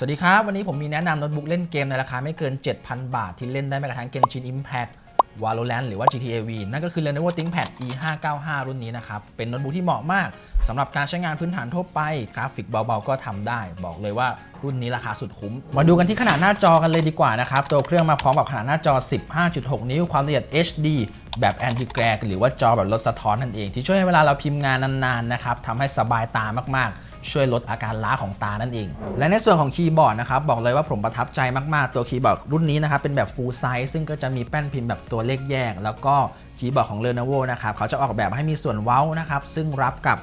สวัสดีครับ วันนี้ผมมีแนะนำโน้ตบุ๊กเล่นเกมในราคาไม่เกิน 7,000 บาท ที่เล่นได้แม้กระทั่ง Genshin Impact Valorant หรือว่า GTA V นั่นก็คือ Lenovo ThinkPad E595 รุ่นนี้นะครับ เป็นโน้ตบุ๊กที่เหมาะมากสำหรับการใช้งานพื้นฐานทั่วไป กราฟิกเบาๆ ก็ทำได้ บอกเลยว่ารุ่นนี้ราคาสุดคุ้ม มาดูกันที่ขนาดหน้าจอกันเลยดีกว่านะครับ ตัวเครื่องมาพร้อมกับขนาดหน้าจอ 15.6 นิ้ว ความละเอียด HD แบบ anti glare หรือว่าจอแบบลดสะท้อนนั่นเอง ที่ช่วยให้เวลาเราพิมพ์งานนานๆนะครับทำให้สบายตามากๆ ช่วยลดอาการล้าของตานั่นเอง และในส่วนของคีย์บอร์ดนะครับบอกเลยว่าผมประทับใจมาก ๆ ตัวคีย์บอร์ดรุ่นนี้นะครับเป็นแบบ full size ซึ่งก็จะมีแป้นพิมพ์แบบตัวเลขแยก แล้วก็คีย์บอร์ดของ Lenovo นะครับเขาจะออกแบบให้มีส่วนเว้านะครับซึ่งรับกับ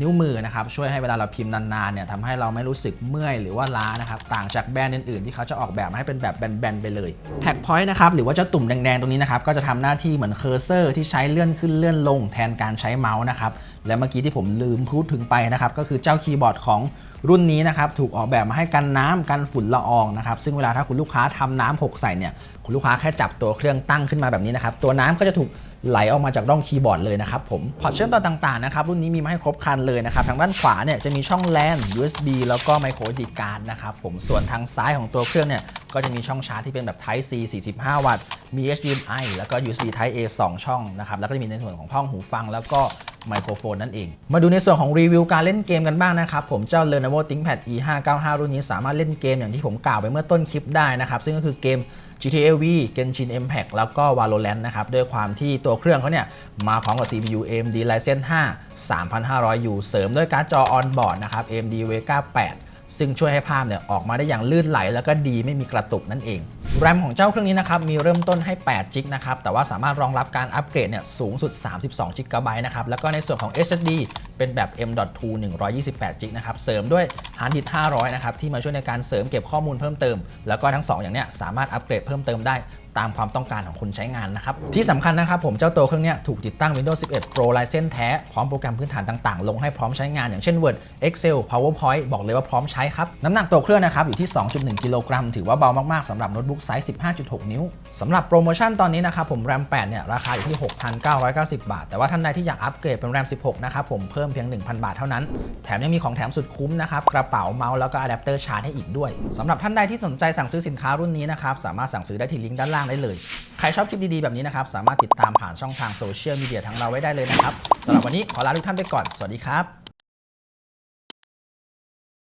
นิ้วมือนะครับช่วยให้เวลาเราพิมพ์นานๆเนี่ยทำให้เราไม่รู้สึกเมื่อยหรือว่าล้านะครับต่างจากแบรนด์อื่นๆ ที่เขาจะออกแบบมาให้เป็นแบบแบนๆไปเลยแท็กพอยต์นะครับหรือว่าเจ้าตุ่มแดงๆตรงนี้นะครับก็จะทำหน้าที่เหมือนเคอร์เซอร์ที่ใช้เลื่อนขึ้นเลื่อนลงแทนการใช้เมาส์นะครับและเมื่อกี้ที่ผมลืมพูดถึงไปนะครับก็คือเจ้าคีย์บอร์ดของรุ่นนี้นะครับถูกออกแบบมาให้กันน้ำกันฝุ่นละอองนะครับซึ่งเวลาถ้าคุณลูกค้าทำน้ำหกใส่เนี่ยคุณลูกค้าแค่จับตัวเครื่องตั้งขึ้นมาแบบนี้นะครับตัวน้ำก็จะถูก ไหลออกมาจากร่องคีย์บอร์ดเลยนะครับผมพอร์ตเชื่อมต่อต่างๆนะครับรุ่นนี้มีมาให้ครบครันเลยนะครับทางด้านขวาเนี่ยจะมีช่อง LAN USB แล้วก็ micro SD card นะครับผมส่วนทางซ้ายของตัวเครื่องเนี่ยก็จะมีช่องชาร์จที่เป็นแบบ Type C 45 วัตต์มี HDMI แล้วก็ USB Type A 2 ช่องนะครับแล้วก็จะมีในส่วนของช่องหูฟัง แล้วก็ไมโครโฟนนั่นเอง มาดูในส่วนของรีวิวการเล่นเกมกันบ้างนะครับ ผมเจ้า Lenovo ThinkPad E595 รุ่นนี้สามารถเล่นเกมอย่างที่ผมกล่าวไปเมื่อต้นคลิปได้นะครับ ซึ่งก็คือเกม GTA V Genshin Impact แล้วก็ Valorant นะครับ ด้วยความที่ตัวเครื่องเขาเนี่ย มาพร้อมกับ CPU AMD Ryzen 5 3500U เสริมด้วยการ์ดจอ on board นะครับ AMD Vega 8 ซึ่งช่วยให้ภาพเนี่ยออกมาได้อย่างลื่นไหล แล้วก็ดีไม่มีกระตุกนั่นเอง แรมของเจ้าเครื่องนี้นะครับมีเริ่มต้นให้8 g b นะครับแต่ว่าสามารถรองรับการอัปเกรดเนี่ยสูงสุด 32 g b นะครับแล้วก็ในส่วนของ SSD เป็นแบบ M.2 128 g b นะครับเสริมด้วยฮาร์ดดิสก์500นะครับที่มาช่วยในการเสริมเก็บข้อมูลเพิ่มเติม แล้วก็ทั้ง 2 อย่างเนี้ยสามารถอัปเกรดเพิ่มเติมได้ ตามความต้องการของคนใช้งานนะครับ ที่สำคัญนะครับผมเจ้าตัวเครื่องนี้ถูกติดตั้ง Windows 11 Pro License แท้ พร้อมโปรแกรมพื้นฐานต่างๆ ลงให้พร้อมใช้งานอย่างเช่น Word Excel PowerPoint บอกเลยว่าพร้อมใช้ครับ น้ำหนักตัวเครื่องนะครับอยู่ที่ 2.1 กิโลกรัม ถือว่าเบามากๆสำหรับโน้ตบุ๊กไซส์ 15.6 นิ้วสำหรับโปรโมชั่นตอนนี้นะครับผม RAM 8เนี่ยราคาอยู่ที่ 6,990 บาท แต่ว่าท่านใดที่อยากอัปเกรดเป็น RAM 16 นะครับผมเพิ่มเพียง 1,000 บาทเท่านั้น แถมยังมีของแถมสุดคุ้มนะครับกระเป๋าเมาส์แล้วก็อะแดปเตอร์ชาร์จให้อีกด้วยสำหรับท่านใดที่สนใจสั่งซื้อสินค้ารุ่นนี้นะครับสามารถสั่งซื้อได้ที่ลิงก์ด้านล่างได้เลย ใครชอบคลิปดีๆแบบนี้นะครับ สามารถติดตามผ่านช่องทางโซเชียลมีเดียทั้งเราไว้ได้เลยนะครับสำหรับวันนี้ขอลาทุกท่านไปก่อน สวัสดีครับ